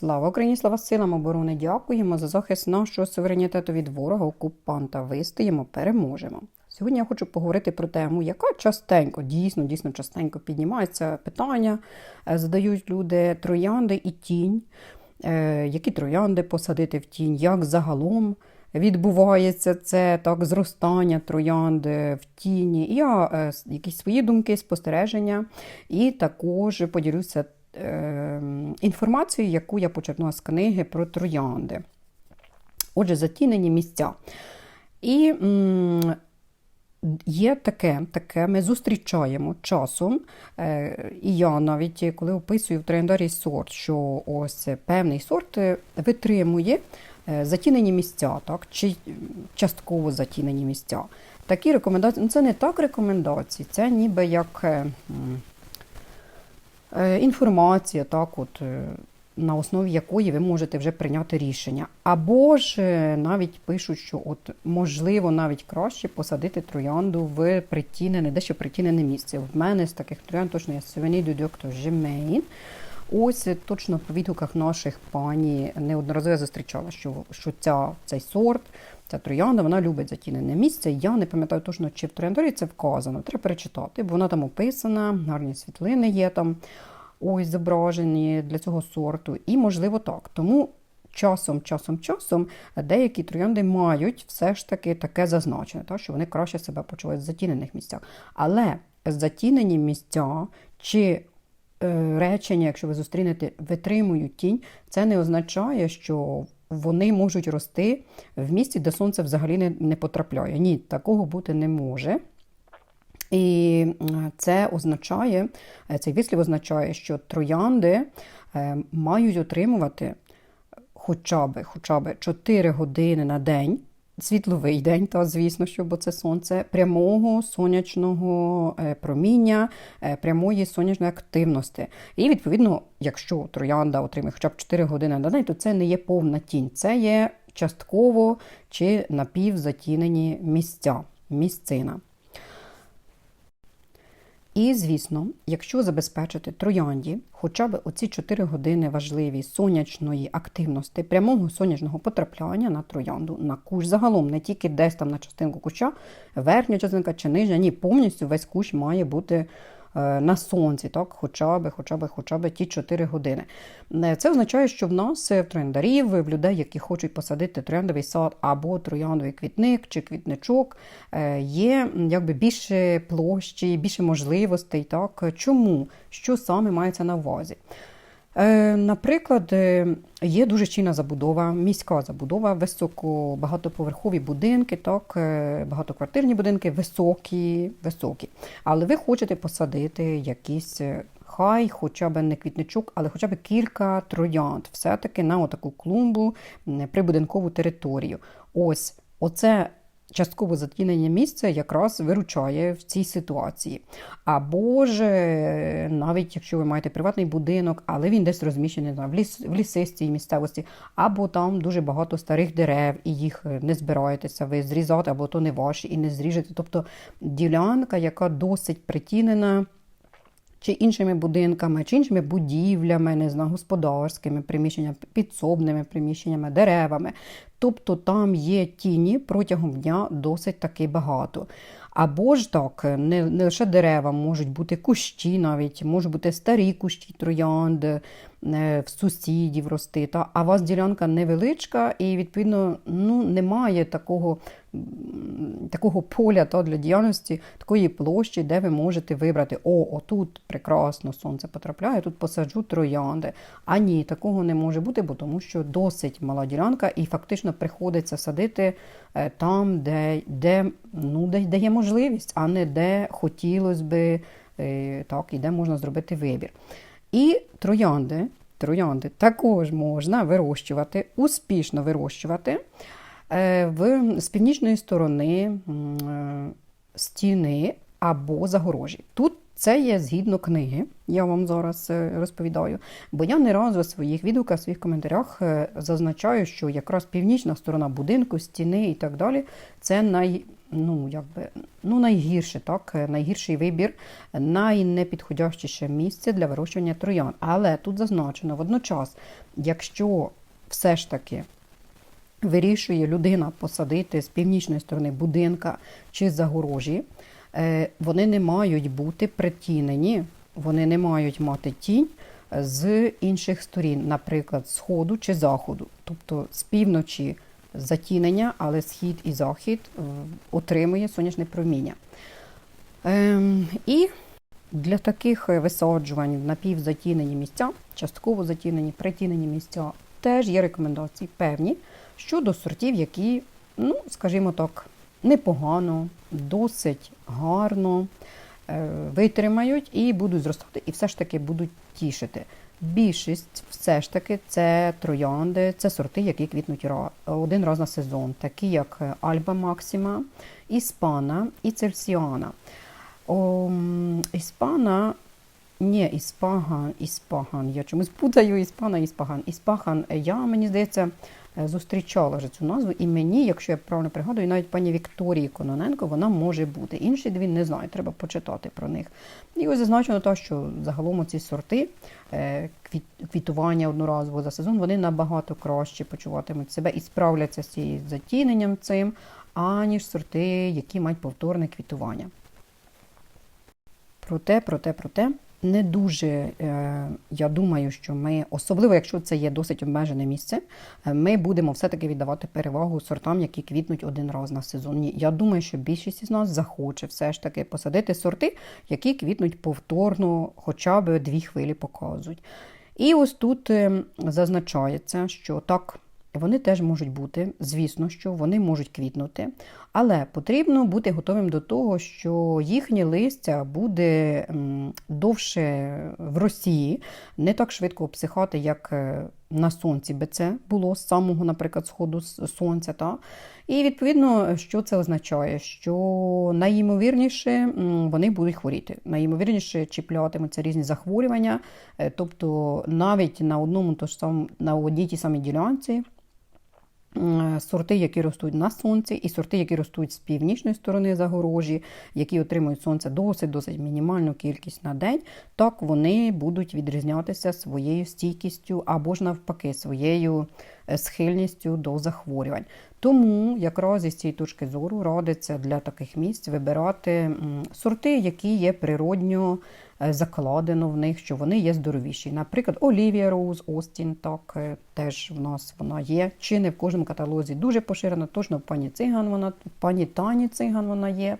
Слава Україні, слава силам оборони! Дякуємо за захист нашого суверенітету від ворога, окупанта. Вистоїмо, переможемо. Сьогодні я хочу поговорити про тему, яка частенько, дійсно, дійсно частенько піднімається питання, е, задають люди троянди і тінь. Е, Які троянди посадити в тінь, як загалом відбувається це так, зростання троянди в тіні. Я е, якісь свої думки, спостереження, і також поділюся е, інформацією, яку я почерпнула з книги про троянди. Отже, затінені місця. І є таке, таке, ми зустрічаємо часом, е, і я навіть коли описую в трояндарі сорт, що ось певний сорт е, витримує е, затінені місця, так, чи частково затінені місця. Такі рекомендації, ну це не так рекомендації, це ніби як інформація, так, от, е, на основі якої ви можете вже прийняти рішення. Або ж е, навіть пишуть, що от можливо навіть краще посадити троянду в притінене, дещо притінене місце. В мене з таких троянд точно є Севені до доктор Жемейн. Ось е, точно по відгуках наших пані неодноразово зустрічала, що, що ця, цей сорт, ця троянда, вона любить затінене місце. Я не пам'ятаю точно, чи в трояндарі це вказано. Треба перечитати, бо вона там описана, гарні світлини є там ось зображені для цього сорту. І можливо так. Тому часом, часом, часом деякі троянди мають все ж таки таке зазначене, так, що вони краще себе почувають в затінених місцях. Але затінені місця чи е, речення, якщо ви зустрінете, витримують тінь, це не означає, що вони можуть рости в місці, де сонце взагалі не, не потрапляє. Ні, такого бути не може. І це означає, е, цей вислів означає, що троянди е, мають отримувати хоча б, хоча б 4 години на день, світловий день, та звісно, що бо це сонце, прямого сонячного е, проміння, е, прямої сонячної активності. І відповідно, якщо троянда отримує хоча б 4 години на день, то це не є повна тінь, це є частково чи напівзатінені місця, місцина. І, звісно, якщо забезпечити троянді хоча б оці 4 години важливі сонячної активності, прямого сонячного потрапляння на троянду, на кущ, загалом не тільки десь там на частинку куща, верхня частинка чи нижня, ні, повністю весь кущ має бути на сонці, так, хоча б, хоча б, хоча б ті 4 години. Е, Це означає, що в нас е, в трендарів, в людей, які хочуть посадити трояндовий сад або трояндовий квітник чи квітничок, е, є якби більше площі, більше можливостей. Так? Чому? Що саме мається на увазі? Е, Наприклад, е, є дуже щільна забудова, міська забудова, високо багатоповерхові будинки, так, е, багатоквартирні будинки, високі, високі. Але ви хочете посадити якісь. е, Хай хоча б не квітничок, але хоча б кілька троянд, все-таки на отаку клумбу, прибудинкову територію. Ось оце частково затінення місця якраз виручає в цій ситуації. Або ж е, навіть якщо ви маєте приватний будинок, але він десь розміщений в, ліс, в лісистій місцевості, або там дуже багато старих дерев, і їх е, не збираєтеся ви зрізати, або то не ваші, і не зріжете. Тобто ділянка, яка досить притінена чи іншими будинками, чи іншими будівлями, не знаю, господарськими приміщеннями, підсобними приміщеннями, деревами. Тобто там є тіні протягом дня досить таки багато. Або ж так, не, не лише дерева, можуть бути кущі навіть, можуть бути старі кущі троянд, е, в сусідів рости. Та, а у вас ділянка невеличка і, відповідно, ну, немає такого, такого поля та, для діяльності, такої площі, де ви можете вибрати: о, отут прекрасно сонце потрапляє, тут посаджу троянди. А ні, такого не може бути, бо тому що досить мала ділянка, і фактично приходиться садити е, там, де, де, ну, де, де є можливість, а не де хотілося би, е, так, і де можна зробити вибір. І троянди, троянди також можна вирощувати, успішно вирощувати з північної сторони е, стіни або загорожі. Тут це є згідно книги, я вам зараз е, розповідаю. Бо я не разу в своїх відгуках, своїх коментарях е, зазначаю, що якраз північна сторона будинку, стіни і так далі це най, ну, якби, ну, найгірше, так, е, найгірший вибір, найнепідходящіше місце для вирощування троян. Але тут зазначено водночас, якщо все ж таки вирішує людина посадити з північної сторони будинка чи загорожі, е, вони не мають бути притінені, вони не мають мати тінь з інших сторін, наприклад, сходу чи заходу, тобто з півночі затінення, але схід і захід е, отримує сонячне проміння. Ем, і для таких висаджувань в напівзатінені місця, частково затінені, притінені місця, теж є рекомендації певні щодо сортів, які, ну, скажімо так, непогано, досить гарно е, витримають і будуть зростати, і все ж таки будуть тішити. Більшість все ж таки це троянди, це сорти, які квітнуть один раз на сезон, такі як Альба Максима, Іспана і Цельсіана. Іспана, ні, Іспаган, Іспаган, я чомусь путаю Іспана, Іспаган. Іспаган, я, мені здається, е, зустрічала вже цю назву, і мені, якщо я правильно пригадую, навіть пані Вікторії Кононенко, вона може бути. Інші дві не знаю, треба почитати про них. І ось зазначено те, що загалом ці сорти е, квітування одноразово за сезон, вони набагато краще почуватимуть себе і справляться з цією затіненням цим, аніж сорти, які мають повторне квітування. Проте, проте, проте, не дуже, е, я думаю, що ми, особливо якщо це є досить обмежене місце, е, ми будемо все-таки віддавати перевагу сортам, які квітнуть один раз на сезон. Я думаю, що більшість із нас захоче все ж таки посадити сорти, які квітнуть повторно, хоча б дві хвилі показують. І ось тут е, зазначається, що так. Вони теж можуть бути, звісно, що вони можуть квітнути, але потрібно бути готовим до того, що їхнє листя буде довше в Росії, не так швидко обсихати, як е, на сонці би це було з самого, наприклад, сходу сонця. Та? І відповідно, що це означає? Що найімовірніше вони будуть хворіти. Найімовірніше чіплятимуться різні захворювання, е, тобто навіть на одному то ж сам, на одній тій самій ділянці. М, Сорти, які ростуть на сонці, і сорти, які ростуть з північної сторони загорожі, які отримують сонце досить досить мінімальну кількість на день, так вони будуть відрізнятися своєю стійкістю або ж навпаки своєю е, схильністю до захворювань. Тому якраз із цієї точки зору радиться для таких місць вибирати сорти, які є природньо е, закладено в них, що вони є здоровіші. Наприклад, Олівія Роуз, Остін, так е, теж в нас вона є. Чи не в кожному каталозі дуже поширена, точно пані Циган вона, пані Тані Циган вона є.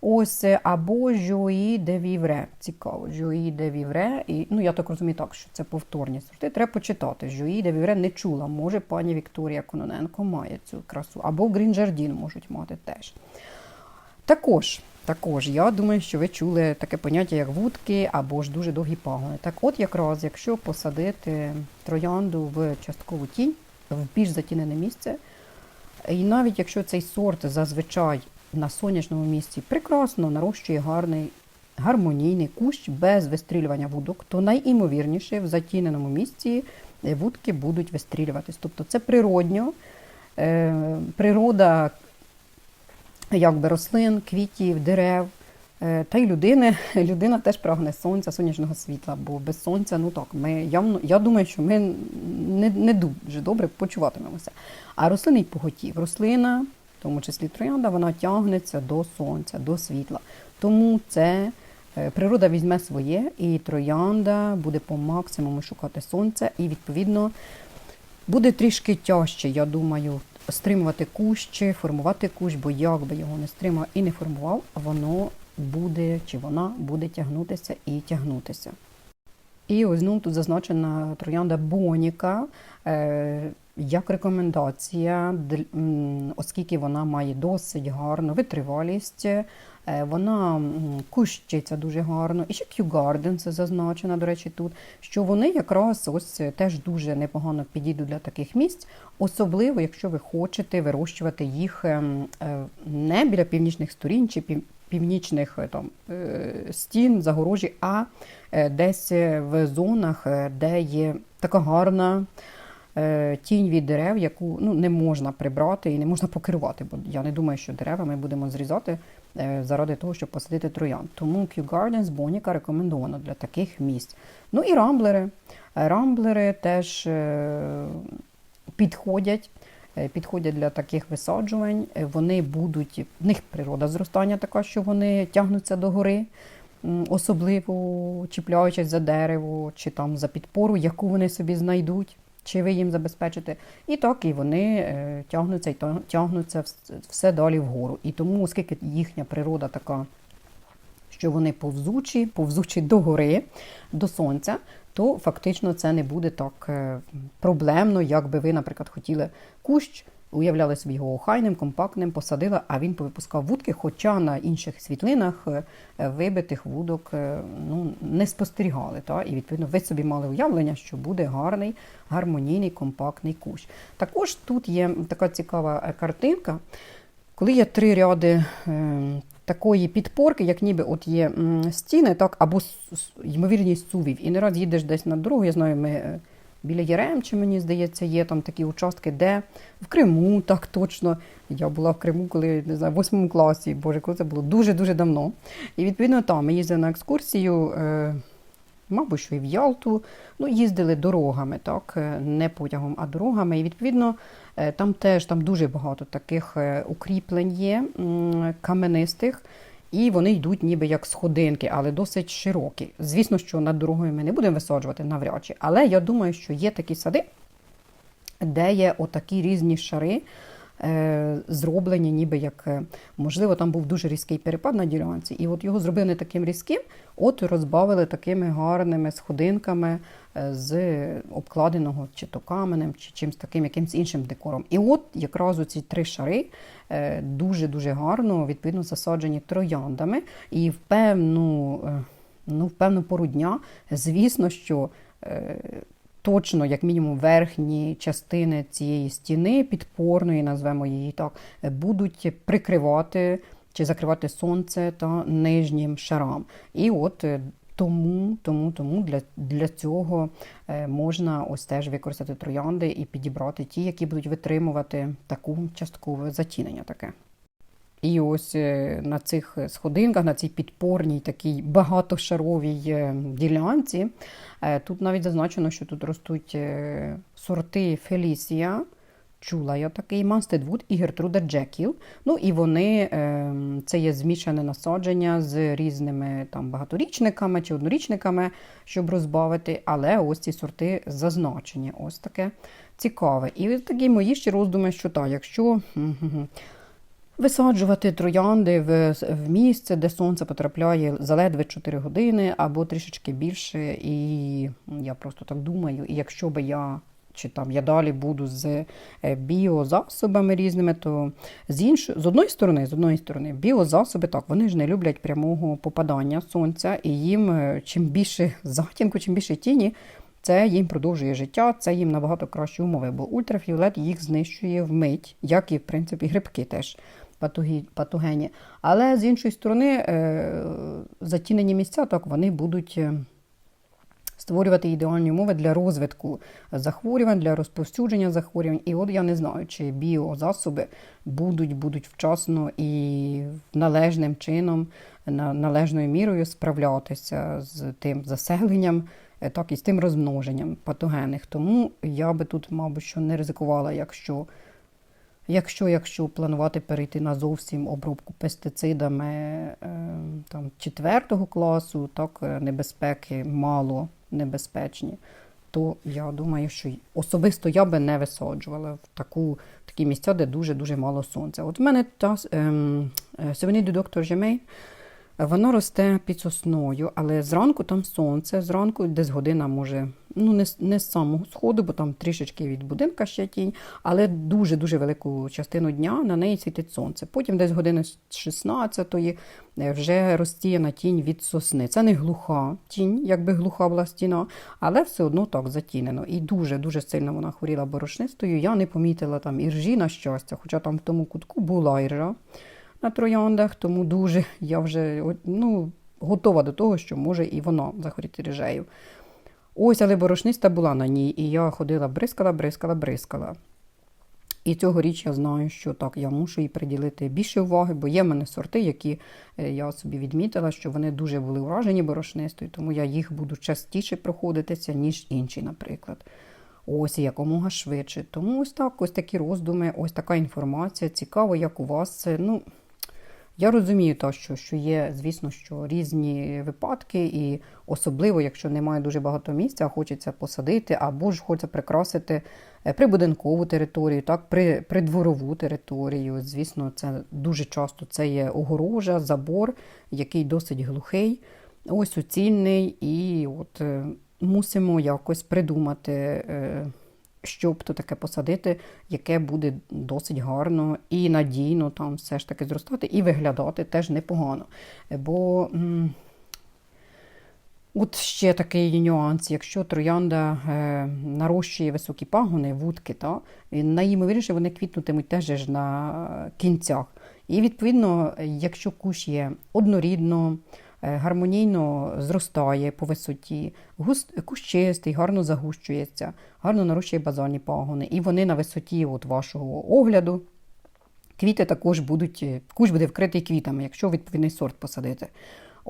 Ось або Жої де Вівре. Цікаво, Жої де Вівре. І, ну, я так розумію, так, що це повторні сорти. Треба почитати. Жої де Вівре не чула. Може, пані Вікторія Кононенко має цю красу. Або Грінжардін можуть мати теж. Також, також, я думаю, що ви чули таке поняття, як вудки або ж дуже довгі пагони. Так от, якраз, якщо посадити троянду в часткову тінь, в більш затінене місце, і навіть якщо цей сорт зазвичай на сонячному місці прекрасно нарощує гарний, гармонійний кущ без вистрілювання вудок, то найімовірніше в затіненому місці е, вудки будуть вистрілюватись. Тобто це природньо, е, природа якби рослин, квітів, дерев. е, Та й людини, людина теж прагне сонця, сонячного світла, бо без сонця, ну так, ми явно, я думаю, що ми не, не дуже добре почуватимемося. А рослинний поготів. Рослина, в тому числі троянда, вона тягнеться до сонця, до світла. Тому це е, природа візьме своє, і троянда буде по максимуму шукати сонця, і відповідно буде трішки тяжче, я думаю, стримувати кущ, формувати кущ, бо як би його не стримав і не формував, воно буде чи вона буде тягнутися і тягнутися. І ось знову тут зазначена троянда Боніка е, як рекомендація, оскільки вона має досить гарну витривалість, е, вона кущиться дуже гарно. І ще Kew Garden, це зазначено, до речі, тут, що вони якраз ось е, теж дуже непогано підійдуть для таких місць, особливо, якщо ви хочете вирощувати їх ем, е, не біля північних сторін чи північних там, стін, загорожі, а десь в зонах, де є така гарна тінь від дерев, яку ну, не можна прибрати і не можна покерувати, бо я не думаю, що дерева ми будемо зрізати е, заради того, щоб посадити троян. Тому Kew Gardens Боніка рекомендовано для таких місць. Ну і рамблери. Е, Рамблери теж е, підходять. е, Підходять для таких висаджувань. Е, Вони будуть, в них природа зростання така, що вони тягнуться до гори, особливо чіпляючись за дерево чи там за підпору, яку вони собі знайдуть, чи ви їм забезпечите. І так і вони е, тягнуться і тягнуться все далі вгору. І тому, оскільки їхня природа така, що вони повзучі, повзучі до гори, до сонця, то фактично це не буде так е, проблемно, як би ви, наприклад, хотіли кущ, уявляли собі його охайним, компактним, посадили, а він повипускав вудки, хоча на інших світлинах е, вибитих вудок е, ну, не спостерігали. Та? І відповідно ви собі мали уявлення, що буде гарний, гармонійний, компактний кущ. Також тут є така цікава е, картинка. Коли є три ряди е, такої підпорки, як ніби от є стіни, так, або ймовірність сувів. І не раз їдеш десь на дорогу, я знаю, ми біля Яремчі, мені здається, є там такі участки, де в Криму, так точно. Я була в Криму, коли не знаю, в восьмому класі, боже, коли це було дуже-дуже давно. І відповідно там ми їздили на екскурсію. Е, Мабуть, що і в Ялту, ну, їздили дорогами, так, е, не потягом, а дорогами. І відповідно е, там теж там дуже багато таких е, укріплень є каменистих, і вони йдуть ніби як сходинки, але досить широкі. Звісно, що над дорогою ми не будемо висаджувати навряд чи, але я думаю, що є такі сади, де є отакі різні шари. Е, Зроблені, ніби як е, можливо, там був дуже різкий перепад на ділянці, і от його зробили не таким різким, от розбавили такими гарними сходинками е, з обкладеного чи то каменем, чи чимось таким якимсь іншим декором. І от якраз ці три шари дуже-дуже гарно відповідно засаджені трояндами. І в певну, ну, в певну пору дня, звісно, що. Точно, як мінімум, верхні частини цієї стіни, підпорної, назвемо її так, будуть прикривати чи закривати сонце та нижнім шарам. І от е, тому, тому, тому для, для цього е, можна ось теж використати троянди і підібрати ті, які будуть витримувати таку часткове затінення таке. І ось е, на цих сходинках, на цій підпорній такій багатошаровій е, ділянці, е, тут навіть зазначено, що тут ростуть сорти Фелісія, чула я такий, Манстедвуд і Гертруда Джекіл. Ну і вони, це є змішане насадження з різними там багаторічниками чи однорічниками, щоб розбавити, але ось ці сорти зазначені. Ось таке цікаве. І такі мої ще роздуми, що так, якщо. Висаджувати троянди в, в місце, де сонце потрапляє заледве 4 години або трішечки більше. І я просто так думаю, і якщо би я чи там я далі буду з е, біозасобами різними, то з іншої, з одної сторони, з одної сторони, біозасоби так, вони ж не люблять прямого попадання сонця, і їм е, чим більше затінку, чим більше тіні, це їм продовжує життя, це їм набагато кращі умови, бо ультрафіолет їх знищує вмить, як і в принципі грибки теж патогені. Але з іншої сторони, е, затінені місця, так вони будуть. е, Створювати ідеальні умови для розвитку захворювань, для розповсюдження захворювань. І от я не знаю, чи біозасоби будуть, будуть вчасно і належним чином, належною мірою справлятися з тим заселенням, е, так і з тим розмноженням патогенних. Тому я би тут, мабуть, що не ризикувала, якщо Якщо, якщо планувати перейти на зовсім обробку пестицидами е, там, четвертого класу, так е, небезпеки мало небезпечні, то я думаю, що особисто я би не висаджувала в таку такі місця, де дуже дуже мало сонця. От в мене та ем, сьогодні до доктор Жемей. Воно росте під сосною, але зранку там сонце, зранку десь година може, ну не, не з самого сходу, бо там трішечки від будинка ще тінь, але дуже-дуже велику частину дня на неї світить сонце. Потім десь години з 16-ї е, вже розсіяна тінь від сосни. Це не глуха тінь, якби глуха була стіна, але все одно так затінено. І дуже-дуже сильно вона хворіла борошнистою. Я не помітила там іржі, на щастя, хоча там в тому кутку була іржа на трояндах, тому дуже я вже ну, готова до того, що може і воно захворіти ріжею. Ось, але борошниста була на ній, і я ходила, бризкала, бризкала, бризкала. І цьогоріч я знаю, що так, я мушу їй приділити більше уваги, бо є в мене сорти, які е, я собі відмітила, що вони дуже були уражені борошнистою, тому я їх буду частіше проходитися, ніж інші, наприклад. Ось якомога швидше. Тому ось так, ось такі роздуми, ось така інформація. Цікаво, як у вас це. Ну, я розумію, то, що, що є, звісно, що різні випадки, і особливо, якщо немає дуже багато місця, хочеться посадити, або ж хочеться прикрасити е, прибудинкову територію, так, при, придворову територію. Звісно, це дуже часто це є огорожа, забор, який досить глухий, ось суцільний, і от е, мусимо якось придумати. Щоб то таке посадити, яке буде досить гарно і надійно там все ж таки зростати, і виглядати теж непогано. Бо от ще такий нюанс, якщо троянда е, нарощує високі пагони, вудки, та, найімовірніше вони квітнутимуть теж на кінцях. І відповідно, якщо кущ є однорідно, гармонійно зростає по висоті, густ, кущ чистий, гарно загущується, гарно нарощує базальні пагони, і вони на висоті от вашого огляду. Квіти також будуть, е, кущ буде вкритий квітами, якщо відповідний сорт посадити.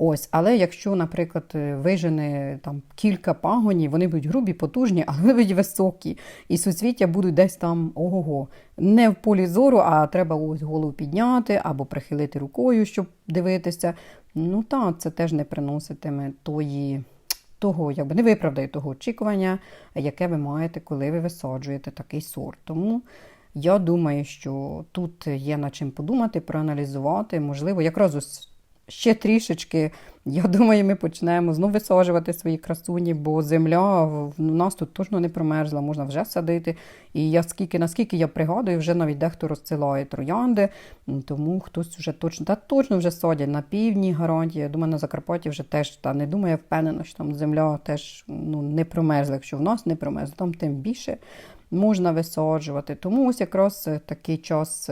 Ось, але якщо, наприклад, е, вижене там кілька пагонів, вони будуть грубі, потужні, але будуть високі. І суцвіття будуть десь там ого-го. Не в полі зору, а треба ось голову підняти або прихилити рукою, щоб дивитися. Ну так, це теж не приноситиме тої. Того, якби не виправдає того очікування, яке ви маєте, коли ви висаджуєте такий сорт. Тому я думаю, що тут є над чим подумати, проаналізувати. Можливо, якраз ось ще трішечки. Я думаю, ми почнемо знову висаджувати свої красуні, бо земля в нас тут точно не промерзла, можна вже садити. І я скільки, наскільки я пригадую, вже навіть дехто розсилає троянди, тому хтось вже точно та точно вже садять на півдні гарантія. Я думаю, на Закарпатті вже теж та не думаю, впевнена, що там земля теж ну, не промерзла. Якщо в нас не промерзла, там тим більше можна висаджувати. Тому ось якраз е, такий час.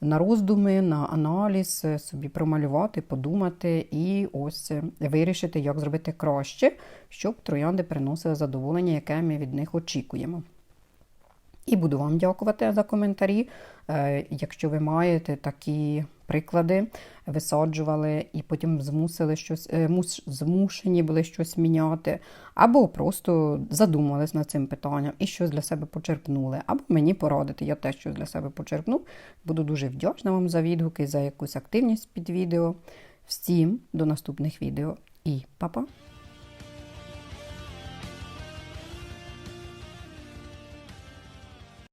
На роздуми, на аналіз, е, собі промалювати, подумати і ось е, вирішити, як зробити краще, щоб троянди приносили задоволення, яке ми від них очікуємо. І буду вам дякувати за коментарі. Е, Якщо ви маєте такі приклади, висаджували і потім змусили щось, е, змушені були щось міняти, або просто задумались над цим питанням і щось для себе почерпнули, або мені порадити, я теж щось для себе почерпну. Буду дуже вдячна вам за відгуки, за якусь активність під відео. Всім до наступних відео і па-па!